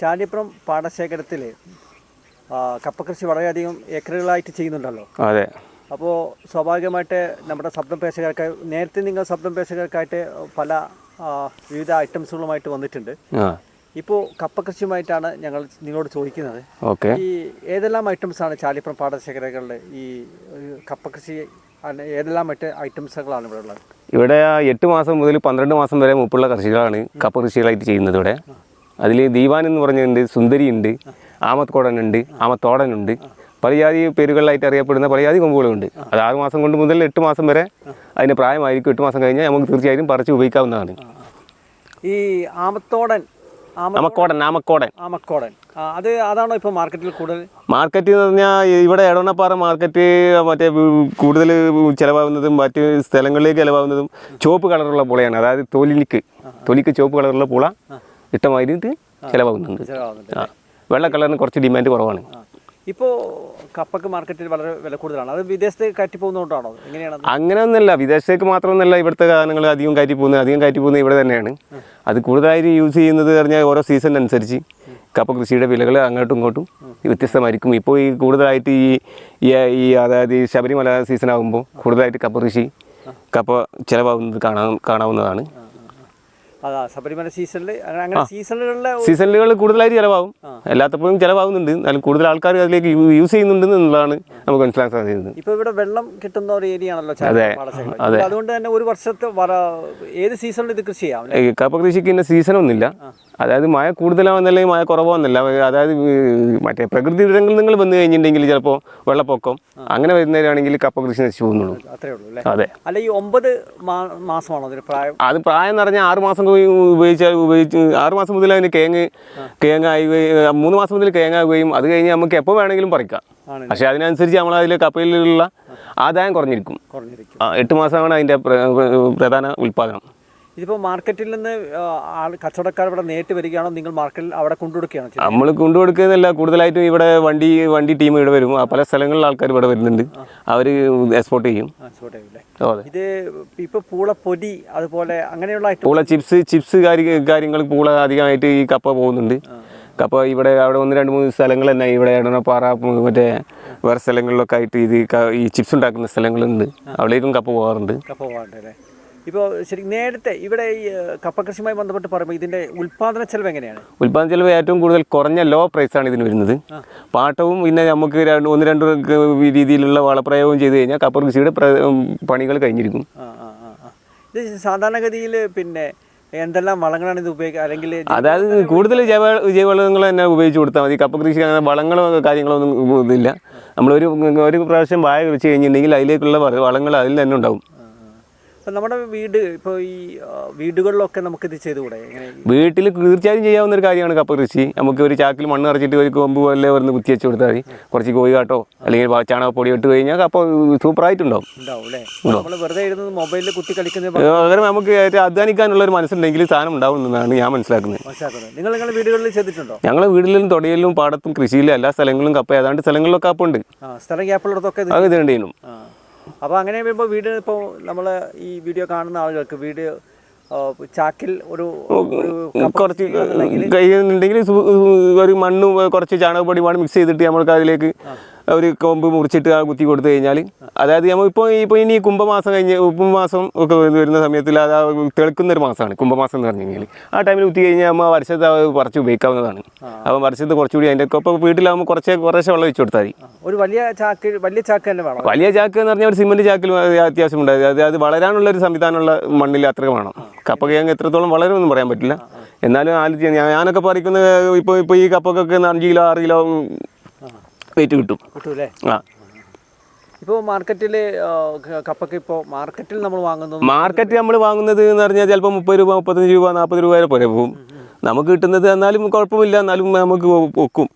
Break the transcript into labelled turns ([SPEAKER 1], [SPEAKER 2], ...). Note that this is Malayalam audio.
[SPEAKER 1] ചാലിയപ്പുറം പാടശേഖരത്തിൽ കപ്പ കൃഷി വളരെയധികം ഏക്കറുകളായിട്ട് ചെയ്യുന്നുണ്ടല്ലോ.
[SPEAKER 2] അതെ.
[SPEAKER 1] അപ്പോൾ സ്വാഭാവികമായിട്ട് നമ്മുടെ ശബ്ദം പേശകർക്ക് നേരത്തെ നിങ്ങൾ ശബ്ദം പേശകർക്കായിട്ട് പല വിവിധ ഐറ്റംസുകളുമായിട്ട് വന്നിട്ടുണ്ട്.
[SPEAKER 2] ഇപ്പോ
[SPEAKER 1] ഇപ്പോൾ കപ്പ കൃഷിയുമായിട്ടാണ് ഞങ്ങൾ നിങ്ങളോട് ചോദിക്കുന്നത്.
[SPEAKER 2] ഓക്കെ.
[SPEAKER 1] ഈ ഏതെല്ലാം ഐറ്റംസ് ആണ് ചാലിപ്പുറം പാടശേഖരകളുടെ ഈ കപ്പ കൃഷി ഏതെല്ലാം മറ്റ് ഐറ്റംസുകളാണ് ഇവിടെ ഉള്ളത്?
[SPEAKER 2] ഇവിടെ എട്ട് മാസം മുതൽ പന്ത്രണ്ട് മാസം വരെ മുപ്പുള്ള കൃഷികളാണ് കപ്പ കൃഷികളായിട്ട് ചെയ്യുന്നത് ഇവിടെ. അതിൽ ദീവാൻ എന്ന് പറഞ്ഞുണ്ട് സുന്ദരി ഉണ്ട് ആമത്തോടനുണ്ട് ആമത്തോടനുണ്ട്. പല ജാതി പേരുകളിലായിട്ട് അറിയപ്പെടുന്ന പല ജാതി കൊമ്പുകളുണ്ട്. അത് ആറ് മാസം കൊണ്ട് മുതൽ എട്ട് മാസം വരെ അതിന് പ്രായമായിരിക്കും. എട്ട് മാസം കഴിഞ്ഞാൽ നമുക്ക് തീർച്ചയായും പറിച്ച് ഉപയോഗിക്കാവുന്നതാണ്.
[SPEAKER 1] ഈ ആമത്തോടൻ ആമ
[SPEAKER 2] ആമക്കോടൻ ആമക്കോടൻ.
[SPEAKER 1] ആമക്കോടൻ. അത് അതാണോ ഇപ്പോൾ മാർക്കറ്റിൽ കൂടുതൽ?
[SPEAKER 2] മാർക്കറ്റ് എന്ന് പറഞ്ഞാൽ ഇവിടെ എടവണപ്പാറ മാർക്കറ്റ് മറ്റേ കൂടുതൽ ചിലവാകുന്നതും മറ്റ് സ്ഥലങ്ങളിലേക്ക് ചിലവാകുന്നതും ചുവപ്പ് കളറുള്ള പുളയാണ്. അതായത് തൊലിക്ക് തൊലിക്ക് ചുവപ്പ് കളറുള്ള പുള. ഇഷ്ടമായിട്ട് ചിലവാകുന്നുണ്ട്.
[SPEAKER 1] ചിലവാകുന്നുണ്ട്
[SPEAKER 2] വെള്ള കളറിന് കുറച്ച് ഡിമാൻഡ് കുറവാണ്.
[SPEAKER 1] ഇപ്പോ ഇപ്പോൾ കപ്പക്ക് മാർക്കറ്റിൽ വളരെ വില കൂടുതലാണ്. അത് വിദേശത്തേക്ക് കയറ്റി പോകുന്നതുകൊണ്ടാണോ എങ്ങനെയാണ്
[SPEAKER 2] അങ്ങനെയൊന്നുമല്ല വിദേശത്തേക്ക് മാത്രമൊന്നുമല്ല ഇവിടുത്തെ സാധനങ്ങൾ അധികം കയറ്റി പോകുന്നത് അധികം കയറ്റി പോകുന്നത് ഇവിടെ തന്നെയാണ്. അത് കൂടുതലായിട്ട് യൂസ് ചെയ്യുന്നത് പറഞ്ഞാൽ ഓരോ സീസൺ അനുസരിച്ച് കപ്പ കൃഷിയുടെ വിലകൾ അങ്ങോട്ടും ഇങ്ങോട്ടും വ്യത്യസ്തമായിരിക്കും. ഇപ്പോൾ ഈ കൂടുതലായിട്ട് ഈ ഈ- അതായത് ഈ ശബരിമല സീസൺ ആകുമ്പോൾ കൂടുതലായിട്ട് കപ്പ കൃഷി കപ്പ ചിലവാകുന്നത് കാണാൻ കാണാവുന്നതാണ്.
[SPEAKER 1] അതാ ശബരിമല സീസണിൽ അങ്ങനെ സീസണുകളിലെ
[SPEAKER 2] സീസണുകൾ കൂടുതലായിട്ട് ചിലവാകും. എല്ലാത്തപ്പോഴും ചിലവാകുന്നുണ്ട്. എന്നാലും കൂടുതൽ ആൾക്കാർ അതിലേക്ക് യൂസ് ചെയ്യുന്നുണ്ട് എന്നുള്ളതാണ് നമുക്ക് മനസ്സിലാക്കാൻ സാധിക്കുന്നത്
[SPEAKER 1] ഇപ്പോൾ ഇവിടെ വെള്ളം കിട്ടുന്ന ഒരു ഏരിയ ആണല്ലോ
[SPEAKER 2] അതെ, അതെ.
[SPEAKER 1] അതുകൊണ്ട് തന്നെ ഒരു വർഷത്തെ ഏത് സീസണിൽ ഇത് കൃഷി ചെയ്യാം
[SPEAKER 2] കപ്പ കൃഷിക്ക് ഇന്ന സീസണൊന്നുമില്ല അതായത് മഴ കൂടുതലാവുന്നല്ല മഴ കുറവാന്നല്ല. അതായത് മറ്റേ പ്രകൃതി ദുരന്തങ്ങൾ നിങ്ങൾ വന്നു കഴിഞ്ഞിട്ടുണ്ടെങ്കിൽ ചിലപ്പോൾ വെള്ളപ്പൊക്കം അങ്ങനെ വരുന്നവരാണെങ്കിൽ കപ്പ കൃഷി നശിച്ചു പോകുന്നുള്ളൂ.
[SPEAKER 1] അത്രേ ഉള്ളൂ
[SPEAKER 2] അതെ.
[SPEAKER 1] അല്ല ഈ ഒമ്പത് മാസമാണോ അതിന് പ്രായം?
[SPEAKER 2] അത് പ്രായം എന്ന് പറഞ്ഞാൽ ആറ് മാസം പോയി ഉപയോഗിച്ചാൽ ഉപയോഗിച്ച് ആറ് മാസം മുതൽ അതിന് കേങ്ങ് കേങ്ങായി മൂന്ന് മാസം മുതൽ കേങ്ങാകുകയും അത് കഴിഞ്ഞ് നമുക്ക് എപ്പോൾ വേണമെങ്കിലും പറിക്കാം. പക്ഷേ അതിനനുസരിച്ച് നമ്മൾ അതിൽ കപ്പയിലുള്ള ആദായം കുറഞ്ഞിരിക്കും. എട്ട് മാസമാണ് അതിന്റെ പ്ര- പ്രധാന ഉൽപാദനം.
[SPEAKER 1] ഇതിപ്പോൾ മാർക്കറ്റിൽ നിന്ന് കച്ചവടക്കാർ ഇവിടെ നേരിട്ട് വരികയാണോ? നിങ്ങൾ മാർക്കറ്റിൽ അവിടെ കൊണ്ടുകൊടുക്കുകയാണോ?
[SPEAKER 2] നമ്മൾ കൊണ്ടുകൊടുക്കുന്നതല്ല കൂടുതലായിട്ടും ഇവിടെ വണ്ടി വണ്ടി ടീം ഇവിടെ വരും. പല സ്ഥലങ്ങളിൽ ആൾക്കാർ ഇവിടെ വരുന്നുണ്ട്. അവർ എക്സ്പോർട്ട് ചെയ്യും.
[SPEAKER 1] ഇത് ഇപ്പോൾ പൂളപ്പൊടി അതുപോലെ അങ്ങനെയുള്ള
[SPEAKER 2] പൂള ചിപ്സ് ചിപ്സ് കാര്യ കാര്യങ്ങൾ പൂള അധികമായിട്ട് ഈ കപ്പ പോകുന്നുണ്ട്. കപ്പ ഇവിടെ അവിടെ ഒന്ന് രണ്ട് മൂന്ന് സ്ഥലങ്ങൾ തന്നെ. ഇവിടെ എടണപ്പാറ ഉം, മറ്റേ വേറെ സ്ഥലങ്ങളിലൊക്കെ ആയിട്ട് ഇത് ഈ ചിപ്സ് ഉണ്ടാക്കുന്ന സ്ഥലങ്ങളുണ്ട്. അവിടേക്കും കപ്പ പോകാറുണ്ട്
[SPEAKER 1] കപ്പ പോകാറുണ്ട് അല്ലേ ഇപ്പോൾ ശരി നേരത്തെ ഇവിടെ ഈ കപ്പ കൃഷിയുമായി ബന്ധപ്പെട്ട് പറയുമ്പോൾ ഇതിന്റെ ഉൽപ്പാദന ചെലവ് എങ്ങനെയാണ്?
[SPEAKER 2] ഉൽപ്പാദന ചെലവ് ഏറ്റവും കൂടുതൽ കുറഞ്ഞ ലോ പ്രൈസാണ് ഇതിന് വരുന്നത്. പാട്ടവും പിന്നെ നമുക്ക് രണ്ട് ഒന്ന് രണ്ട് രീതിയിലുള്ള വളപ്രയോഗം ചെയ്ത് കഴിഞ്ഞാൽ കപ്പ കൃഷിയുടെ പണികൾ കഴിഞ്ഞിരിക്കും.
[SPEAKER 1] ഇത് സാധാരണഗതിയിൽ പിന്നെ എന്തെല്ലാം വളങ്ങളാണ് ഇത് ഉപയോഗിക്കുക അല്ലെങ്കിൽ
[SPEAKER 2] അതായത് കൂടുതൽ ജൈവ ജൈവവളങ്ങൾ തന്നെ ഉപയോഗിച്ച് കൊടുത്താൽ മതി. കപ്പ കൃഷി അങ്ങനെ വളങ്ങളോ കാര്യങ്ങളോ ഒന്നും ഇതില്ല. നമ്മളൊരു ഒരു പ്രാവശ്യം വാഴ കൃഷി കഴിഞ്ഞിട്ടുണ്ടെങ്കിൽ അതിലേക്കുള്ള വളങ്ങൾ അതിൽ തന്നെ ഉണ്ടാവും.
[SPEAKER 1] നമ്മുടെ വീട് ഇപ്പോൾ ഈ വീടുകളിലൊക്കെ നമുക്കിത് ചെയ്തുകൂടെ?
[SPEAKER 2] വീട്ടിൽ തീർച്ചയായും ചെയ്യാവുന്ന ഒരു കാര്യമാണ് കപ്പ കൃഷി. നമുക്ക് ഒരു ചാക്കിൽ മണ്ണ് നിറച്ചിട്ട് ഒരു കൊമ്പ് പോലെ ഒന്ന് കുത്തി വെച്ച് കൊടുത്താൽ മതി. കുറച്ച് കോഴി കാട്ടോ അല്ലെങ്കിൽ ചാണകപ്പൊടി ഇട്ട് കഴിഞ്ഞാൽ കപ്പ സൂപ്പറായിട്ടുണ്ടാവും പകരം നമുക്ക് അധ്വാനിക്കാനുള്ള ഒരു മനസ്സുണ്ടെങ്കിൽ സാധനം ഉണ്ടാവും എന്നാണ് ഞാൻ മനസ്സിലാക്കുന്നത്.
[SPEAKER 1] നിങ്ങൾ നിങ്ങളുടെ വീടുകളിൽ ചെയ്തിട്ടുണ്ടോ?
[SPEAKER 2] ഞങ്ങളുടെ വീട്ടിലും തൊടിയിലും പാടത്തും കൃഷിയിലും എല്ലാ സ്ഥലങ്ങളിലും കപ്പ ഏതാണ്ട് സ്ഥലങ്ങളിലൊക്കെ
[SPEAKER 1] കപ്പുണ്ട് സ്ഥലം ഗ്യാപ്പുള്ളിടത്തൊക്കെ
[SPEAKER 2] അത് ഇത് കണ്ടു
[SPEAKER 1] ആ. അപ്പോൾ അങ്ങനെ വരുമ്പോൾ വീട് ഇപ്പോൾ നമ്മൾ ഈ വീഡിയോ കാണുന്ന ആളുകൾക്ക് വീട് ചാക്കിൽ ഒരു
[SPEAKER 2] കുറച്ച് കഴിയുന്നുണ്ടെങ്കിൽ ഒരു മണ്ണ് കുറച്ച് ചാണകപ്പൊടി പാട് മിക്സ് ചെയ്തിട്ട് നമ്മൾക്ക് അതിലേക്ക് ഒരു കൊമ്പ് മുറിച്ചിട്ട് ആ കുത്തി കൊടുത്തു കഴിഞ്ഞാൽ അതായത് നമ്മൾ ഇപ്പോൾ ഇപ്പോൾ ഇനി കുംഭമാസം കഴിഞ്ഞ് കുംഭമാസം ഒക്കെ വരുന്ന സമയത്തിൽ അത് തെളുക്കുന്ന ഒരു മാസമാണ് കുംഭമാസം എന്ന് പറഞ്ഞു കഴിഞ്ഞാൽ ആ ടൈമിൽ കുത്തി കഴിഞ്ഞാൽ നമ്മൾ വർഷത്തെ അത് പറിച്ച് ഉപയോഗിക്കാവുന്നതാണ്. അപ്പോൾ വർഷത്ത് കുറച്ചുകൂടി അതിന്റെ ഒപ്പം വീട്ടിലാകുമ്പോൾ കുറച്ച് കുറേശ്ശെ വെള്ളം വെച്ച് കൊടുത്താൽ മതി.
[SPEAKER 1] ഒരു വലിയ ചാക്ക് വലിയ ചാക്ക് തന്നെ വേണം.
[SPEAKER 2] വലിയ ചാക്ക് എന്ന് പറഞ്ഞാൽ ഒരു സിമെന്റ് ചാക്കിൽ അത്യാവശ്യം ഉണ്ട്. അത് അത് വളരാനുള്ള ഒരു സംവിധാനമുള്ള മണ്ണിൽ അത്ര വേണം. കപ്പ കിഴങ്ങ് എത്രത്തോളം വളരുമെന്നും പറയാൻ പറ്റില്ല. എന്നാലും ആലോചിക്കാം ഞാനൊക്കെ പറിക്കുന്ന ഇപ്പോൾ ഇപ്പോൾ ഈ കപ്പക്കൊക്കെ അഞ്ച് കിലോ ആറ് കിലോ വെയിറ്റ് കിട്ടും. ആ.
[SPEAKER 1] ഇപ്പോൾ മാർക്കറ്റിൽ കപ്പക്ക് ഇപ്പോൾ മാർക്കറ്റിൽ നമ്മൾ വാങ്ങുന്നത്?
[SPEAKER 2] മാർക്കറ്റ് നമ്മൾ വാങ്ങുന്നത് എന്ന് പറഞ്ഞാൽ ചിലപ്പോൾ മുപ്പത് രൂപ മുപ്പത്തഞ്ച് രൂപ നാൽപ്പത് രൂപ വരെ പോലെ പോകും. നമുക്ക് കിട്ടുന്നത് എന്നാലും കുഴപ്പമില്ല എന്നാലും നമുക്ക് ഒക്കും.